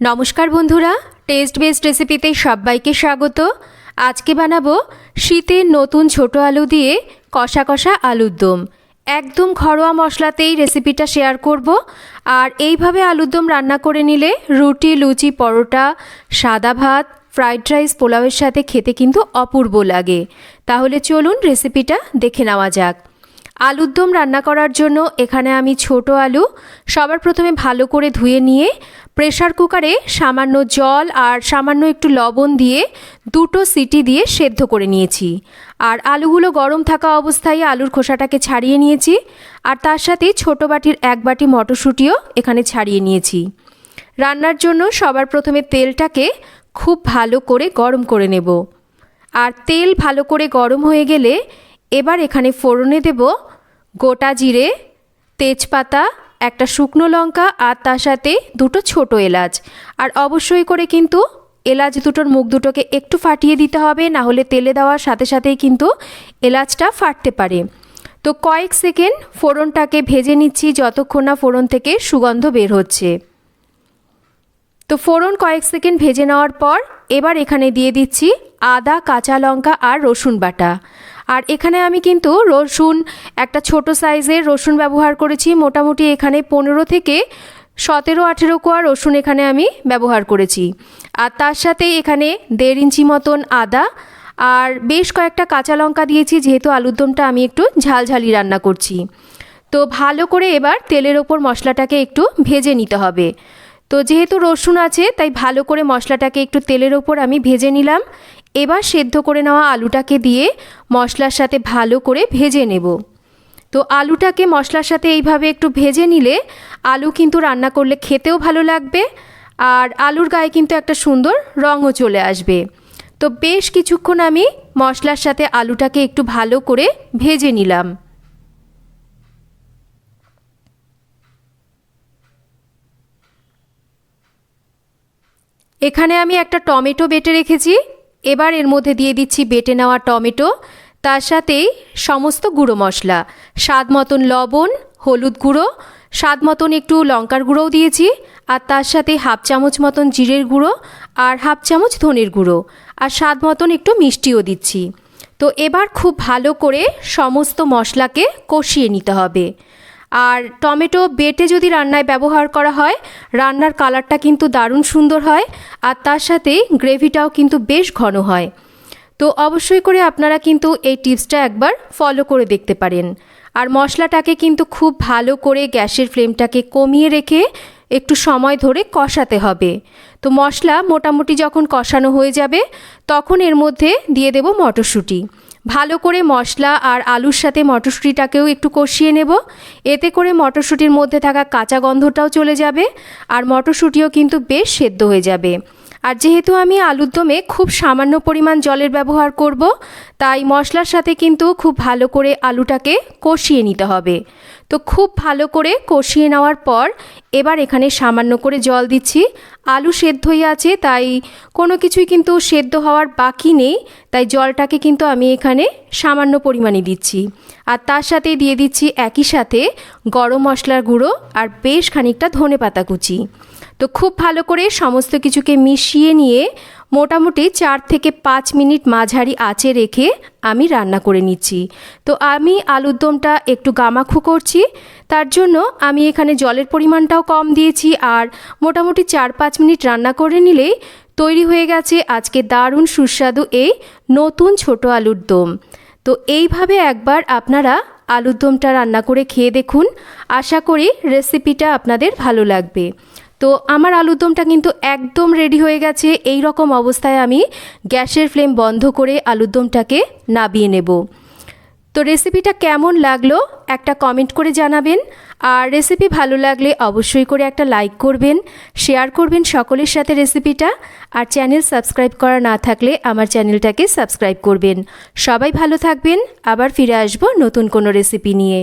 নমস্কার বন্ধুরা test best রেসিপিতে সবাইকে স্বাগত। আজকে বানাবো শীতের নতুন ছোট আলু দিয়ে কষা কষা আলুর দম। একদম ঘরোয়া মশলাতেই রেসিপিটা শেয়ার করব। আর এইভাবে আলুর দম রান্না করে নিলে রুটি, লুচি, পরোটা, সাদা ভাত ফ্রাইড রাইস পোলাওয়ের সাথে খেতে কিন্তু অপূর্ব লাগে। তাহলে চলুন রেসিপিটা দেখে নেওয়া যাক। আলুর দম রান্না করার জন্য এখানে আমি ছোট আলু সবার প্রথমে ভালো করে ধুয়ে নিয়ে প্রেশার কুকারে সামান্য জল আর সামান্য একটু লবণ দিয়ে দুটো সিটি দিয়ে সেদ্ধ করে নিয়েছি। আর আলুগুলো গরম থাকা অবস্থায় আলুর খোসাটাকে ছাড়িয়ে নিয়েছি আর তার সাথে ছোট বাটির এক বাটি মটরশুঁটিও এখানে ছাড়িয়ে নিয়েছি। রান্নার জন্য সবার প্রথমে তেলটাকে খুব ভালো করে গরম করে নেব। আর তেল ভালো করে গরম হয়ে গেলে এবার এখানে ফোড়নে দেব গোটা জিরে, তেজপাতা, একটা শুকনো লঙ্কা আর তার সাথে দুটো ছোট এলাচ। আর অবশ্যই করে কিন্তু এলাচ দুটোর মুখ দুটোকে একটু ফাটিয়ে দিতে হবে, না হলে তেলে দেওয়ার সাথে সাথেই কিন্তু এলাচটা ফাটতে পারে। তো কয়েক সেকেন্ড ফোড়নটাকে ভেজে নিচ্ছি যতক্ষণ না ফোড়ন থেকে সুগন্ধ বের হচ্ছে। তো ফোড়ন কয়েক সেকেন্ড ভেজে নেওয়ার পর এবার এখানে দিয়ে দিচ্ছি আদা, কাঁচা লঙ্কা আর রসুন বাটা। আর এখানে আমি কিন্তু রসুন, একটা ছোট সাইজের রসুন ব্যবহার করেছি। মোটামুটি এখানে পনেরো থেকে সতেরো, আঠেরো কোয়া রসুন এখানে আমি ব্যবহার করেছি। আর তার সাথে এখানে দেড় ইঞ্চি মতন আদা আর বেশ কয়েকটা কাঁচা লঙ্কা দিয়েছি, যেহেতু আলুর দমটা আমি একটু ঝালঝালি রান্না করছি। তো ভালো করে এবার তেলের ওপর মশলাটাকে একটু ভেজে নিতে হবে। তো যেহেতু রসুন আছে, তাই ভালো করে মশলাটাকে একটু তেলের ওপর আমি ভেজে নিলাম। এবার সেদ্ধ করে নেওয়া আলুটাকে দিয়ে মশলার সাথে ভালো করে ভেজে নেব। তো আলুটাকে মশলার সাথে এইভাবে একটু ভেজে নিলে আলু কিন্তু রান্না করলে খেতেও ভালো লাগবে আর আলুর গায়ে কিন্তু একটা সুন্দর রঙও চলে আসবে। তো বেশ কিছুক্ষণ আমি মশলার সাথে আলুটাকে একটু ভালো করে ভেজে নিলাম। এখানে আমি একটা টমেটো বেটে রেখেছি। এবার এর মধ্যে দিয়ে দিচ্ছি বেটে নেওয়া টমেটো, তার সাথেই সমস্ত গুঁড়ো মশলা। স্বাদ মতন লবণ, হলুদ গুঁড়ো, স্বাদ মতন একটু লঙ্কার গুঁড়োও দিয়েছি, আর তার সাথে হাফ চামচ মতন জিরের গুঁড়ো আর হাফ চামচ ধনের গুঁড়ো, আর স্বাদ মতন একটু মিষ্টিও দিচ্ছি। তো এবার খুব ভালো করে সমস্ত মশলাকে কষিয়ে নিতে হবে। আর টমেটো বেটে যদি রান্নায় ব্যবহার করা হয়, রান্নার কালারটা কিন্তু দারুণ সুন্দর হয় আর তার সাথে গ্রেভিটাও কিন্তু বেশ ঘন হয়। তো অবশ্যই করে আপনারা কিন্তু এই টিপসটা একবার ফলো করে দেখতে পারেন। আর মশলাটাকে কিন্তু খুব ভালো করে গ্যাসের ফ্লেমটাকে কমিয়ে রেখে একটু সময় ধরে কষাতে হবে। তো মশলা মোটামুটি যখন কষানো হয়ে যাবে, তখন এর মধ্যে দিয়ে দেব মটরশুঁটি। ভালো করে মশলা আর আলুর সাথে মটরশুঁটিটাকেও একটু কষিয়ে নেব। এতে করে মটরশুঁটির মধ্যে থাকা কাঁচা গন্ধটাও চলে যাবে আর মটরশুঁটিও কিন্তু বেশ সেদ্ধ হয়ে যাবে। আর যেহেতু আমি আলুর দমে খুব সামান্য পরিমাণ জলের ব্যবহার করব, তাই মশলার সাথে কিন্তু খুব ভালো করে আলুটাকে কষিয়ে নিতে হবে। তো খুব ভালো করে কষিয়ে নেওয়ার পর এবার এখানে সামান্য করে জল দিচ্ছি। আলু সেদ্ধই আছে, তাই কোনো কিছুই কিন্তু সেদ্ধ হওয়ার বাকি নেই, তাই জলটাকে কিন্তু আমি এখানে সামান্য পরিমাণে দিচ্ছি। আর তার সাথে দিয়ে দিচ্ছি একই সাথে গরম মশলার গুঁড়ো আর বেশ খানিকটা ধনে পাতা কুচি। তো খুব ভালো করে সমস্ত কিছুকে মিশিয়ে নিয়ে মোটামুটি চার থেকে পাঁচ মিনিট মাঝারি আঁচে রেখে আমি রান্না করে নিচ্ছি। তো আমি আলুর দমটা একটু গামাখু করছি, তার জন্য আমি এখানে জলের পরিমাণটাও কম দিয়েছি আর মোটামুটি চার পাঁচ মিনিট রান্না করে নিলেই তৈরি হয়ে গেছে আজকে দারুণ সুস্বাদু এই নতুন ছোট আলুর দম। তো এইভাবে একবার আপনারা আলুর দমটা রান্না করে খেয়ে দেখুন। আশা করি রেসিপিটা আপনাদের ভালো লাগবে। তো আমার আলুর দমটা কিন্তু একদম রেডি হয়ে গেছে। এই রকম অবস্থায় আমি গ্যাসের ফ্লেম বন্ধ করে আলুর দমটাকে নাবিয়ে নেব। তো রেসিপিটা কেমন লাগল একটা কমেন্ট করে জানাবেন। আর রেসিপি ভালো লাগলে অবশ্যই করে একটা লাইক করবেন শেয়ার করবেন সকলের সাথে রেসিপিটা আর চ্যানেল সাবস্ক্রাইব করা না থাকলে আমার চ্যানেলটাকে সাবস্ক্রাইব করবেন। সবাই ভালো থাকবেন, আবার ফিরে আসব নতুন কোনো রেসিপি নিয়ে।